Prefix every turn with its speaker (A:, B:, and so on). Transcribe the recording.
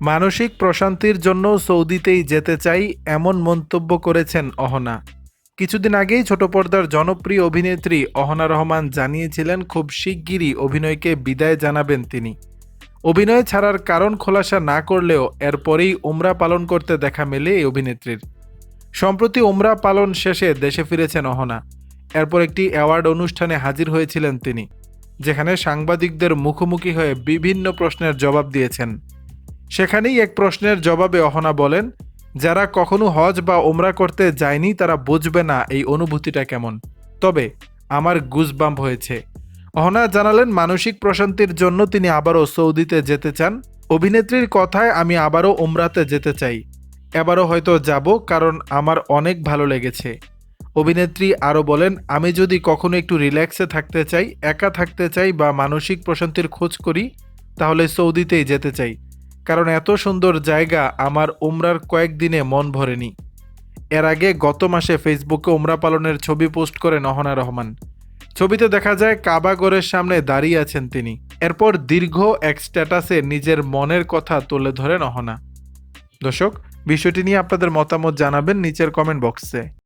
A: মানসিক প্রশান্তির জন্য সৌদিতেই যেতে চাই এমন মন্তব্য করেছেন অহনা। কিছুদিন আগেই ছোট পর্দার জনপ্রিয় অভিনেত্রী অহনা রহমান জানিয়েছিলেন, খুব শিগগিরই অভিনয়কে বিদায় জানাবেন তিনি। অভিনয় ছাড়ার কারণ খোলাসা না করলেও এরপরেই উমরা পালন করতে দেখা মেলে এই অভিনেত্রীর। সম্প্রতি উমরা পালন শেষে দেশে ফিরেছেন অহনা। এরপর একটি অ্যাওয়ার্ড অনুষ্ঠানে হাজির হয়েছিলেন তিনি, যেখানে সাংবাদিকদের মুখোমুখি হয়ে বিভিন্ন প্রশ্নের জবাব দিয়েছেন। সেখানেই এক প্রশ্নের জবাবে অহনা বলেন, যারা কখনো হজ বা ওমরা করতে যায়নি তারা বুঝবে না এই অনুভূতিটা কেমন। তবে আমার গুজবাম্প হয়েছে। অহনা জানালেন, মানসিক প্রশান্তির জন্য তিনি আবারও সৌদিতে যেতে চান। অভিনেত্রীর কথায় আমি আবারও ওমরাতে যেতে চাই। এবারও হয়তো যাব, কারণ আমার অনেক ভালো লেগেছে। অভিনেত্রী আরও বলেন, আমি যদি কখনো একটু রিল্যাক্সে থাকতে চাই, একা থাকতে চাই বা মানসিক প্রশান্তির খোঁজ করি, তাহলে সৌদিতেই যেতে চাই। কারণ এত সুন্দর জায়গা আমার উমরার কয়েকদিনে মন ভরেনি। এর আগে গত মাসে ফেসবুকে উমরা পালনের ছবি পোস্ট করেন অহনা রহমান। ছবিতে দেখা যায় কাবাগরের সামনে দাঁড়িয়ে আছেন তিনি। এরপর দীর্ঘ এক স্ট্যাটাসে নিজের মনের কথা তুলে ধরেন অহনা। দর্শক, বিষয়টি নিয়ে আপনাদের মতামত জানাবেন নিচের কমেন্ট বক্সে